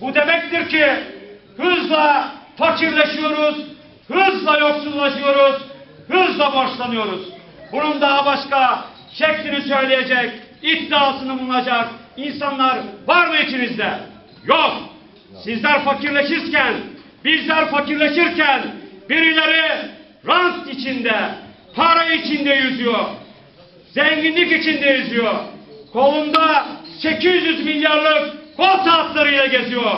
Bu demektir ki hızla fakirleşiyoruz, hızla yoksullaşıyoruz, hızla borçlanıyoruz. Bunun daha başka şeklini söyleyecek, iddiasını bulunacak insanlar var mı içinizde? Yok. Sizler fakirleşirken, bizler fakirleşirken birileri rant içinde, para içinde yüzüyor. Zenginlik içinde yüzüyor. Kolunda 800 milyarlık kol saatlarıyla geziyor.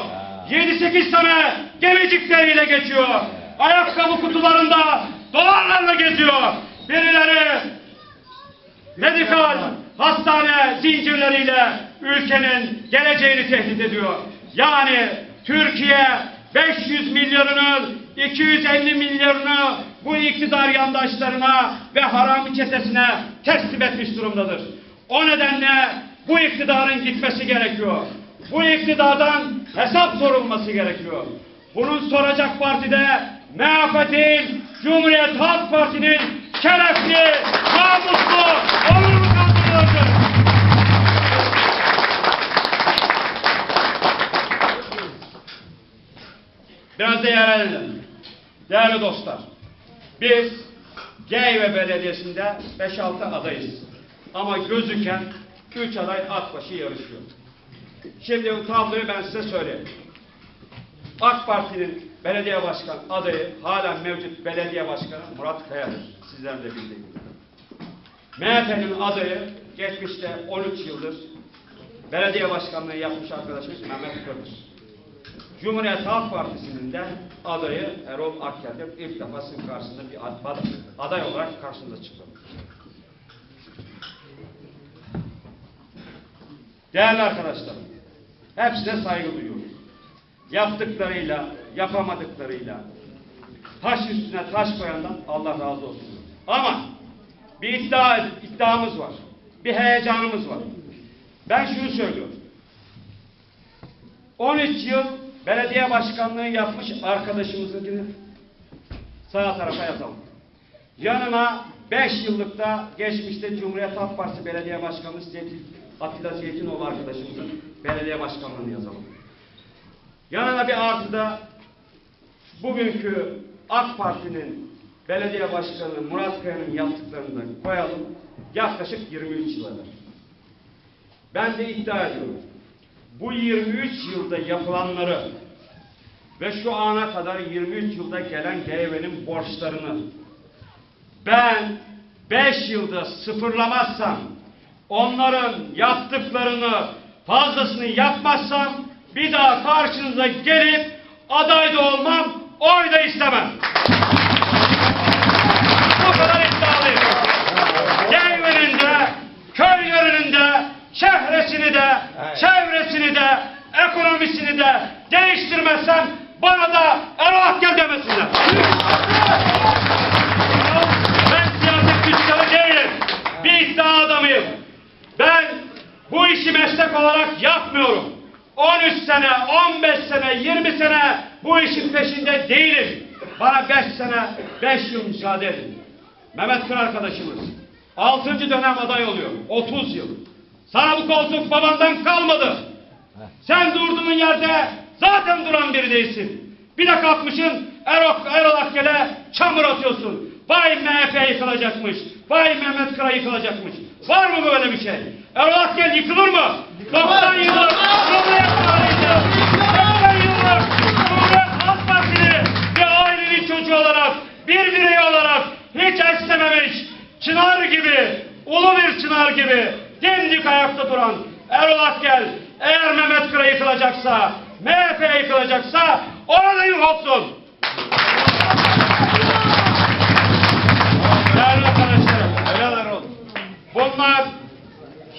7-8 tane gemicikleriyle geçiyor. Ayakkabı kutularında dolarlarla geziyor. Birileri medikal hastane zincirleriyle ülkenin geleceğini tehdit ediyor. Yani Türkiye 500 milyarının 250 milyarını bu iktidar yandaşlarına ve harami çetesine teslim etmiş durumdadır. O nedenle bu iktidarın gitmesi gerekiyor. Bu iktidardan hesap sorulması gerekiyor. Bunun soracak partide MHP değil, Cumhuriyet Halk Parti'nin şerefli, namuslu, onurlu kadrolarıdır. Biraz da yer edelim. Değerli dostlar, biz Geyve Belediyesi'nde 5-6 adayız. Ama gözüken 3 aday at başı yarışıyor. Şimdi bu tabloyu ben size söyleyeyim. AK Parti'nin belediye başkan adayı halen mevcut belediye başkanı Murat Kaya'dır. Sizler de bildiğiniz gibi. MHP'nin adayı geçmişte 13 yıldır belediye başkanlığı yapmış arkadaşımız Mehmet Kırdır. Cumhuriyet Halk Partisi'nin de adayı Erol Akker'dir. İlk defa sizin karşısında bir ad- aday olarak karşınıza çıktı. Değerli arkadaşlar, hepsine saygı duyuyoruz. Yaptıklarıyla, yapamadıklarıyla, taş üstüne taş koyandan Allah razı olsun. Ama bir iddia, iddiamız var. Bir heyecanımız var. Ben şunu söylüyorum. 13 yıl belediye başkanlığı yapmış arkadaşımızınkini sağ tarafa yazalım. Yanına 5 yıllıkta geçmişte Cumhuriyet Halk Partisi Belediye Başkanımız Zeytin, Atilla Zeytinoğlu arkadaşımızın belediye başkanlığını yazalım. Yanına bir artı da bugünkü AK Parti'nin belediye başkanı Murat Kaya'nın yaptıklarını da koyalım. Yaklaşık 23 yıldır. Ben de iddia ediyorum. Bu 23 yılda yapılanları ve şu ana kadar 23 yılda gelen GYV'nin borçlarını ben 5 yılda sıfırlamazsam onların yaptıklarını fazlasını yapmazsam bir daha karşınıza gelip aday da olmam, oy da istemem. Bu kadar iddialıyım. Geyvenin de, köylerinin de, şehresini de, çevresini de, ekonomisini de değiştirmezsem bana da Erol gel demesinler. Bu işi meslek olarak yapmıyorum. 13 sene, 15 sene, 20 sene bu işin peşinde değilim. Bana 5 sene, 5 yıl müsaade edin. Mehmet Kır arkadaşımız 6. dönem aday oluyor. 30 yıl. Sana bu koltuk babandan kalmadı. Sen durduğun yerde zaten duran biri değilsin. Bir de kalkmışsın Erol, Erol Akgel'e çamur atıyorsun. Vay MHP yıkılacakmış. Vay Mehmet Kıra yıkılacakmış. Var mı böyle bir şey? Akgel yıkılır mı? 90 yıllık Cumhuriyet tarihinde 90 yıllık Cumhuriyet Halk Partili bir ailenin çocuğu olarak bir birey olarak hiç esnememiş çınar gibi ulu bir çınar gibi dimdik ayakta duran Erol Akgel eğer Mehmet Kıra yıkılacaksa MHP yıkılacaksa orada yok olsun. Değerli arkadaşlarım. Bunlar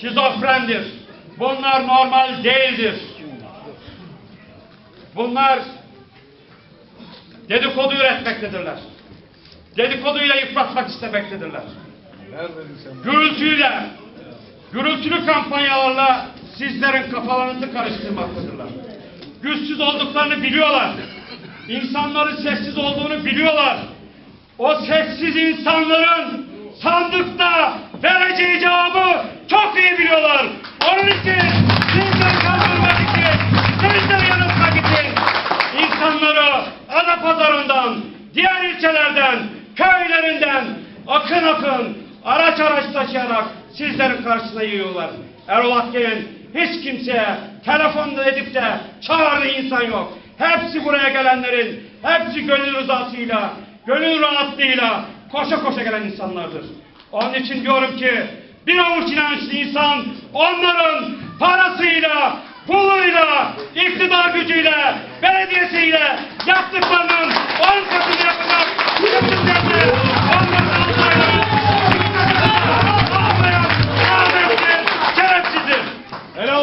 şizofrendir. Bunlar normal değildir. Bunlar dedikodu üretmektedirler. Dedikoduyla yıpratmak istemektedirler. Gürültüyle, gürültülü kampanyalarla sizlerin kafalarınızı karıştırmaktadırlar. Güçsüz olduklarını biliyorlar. İnsanların sessiz olduğunu biliyorlar. O sessiz insanların sandıkta vereceği cevabı çok iyi biliyorlar. Onun için sizden kandırmak için, sizden yanıltmak için insanları Adapazarı'ndan, diğer ilçelerden, köylerinden akın akın araç araç taşıyarak sizlerin karşısına yiyorlar. Erol Akgey'in hiç kimseye telefonda edip de çağırdığı insan yok. Hepsi buraya gelenlerin, hepsi gönül rızasıyla, gönül rahatlığıyla koşa koşa gelen insanlardır. Onun için diyorum ki bir avuç inançlı insan onların parasıyla, puluyla, iktidar gücüyle, belediyesiyle yaptıklarının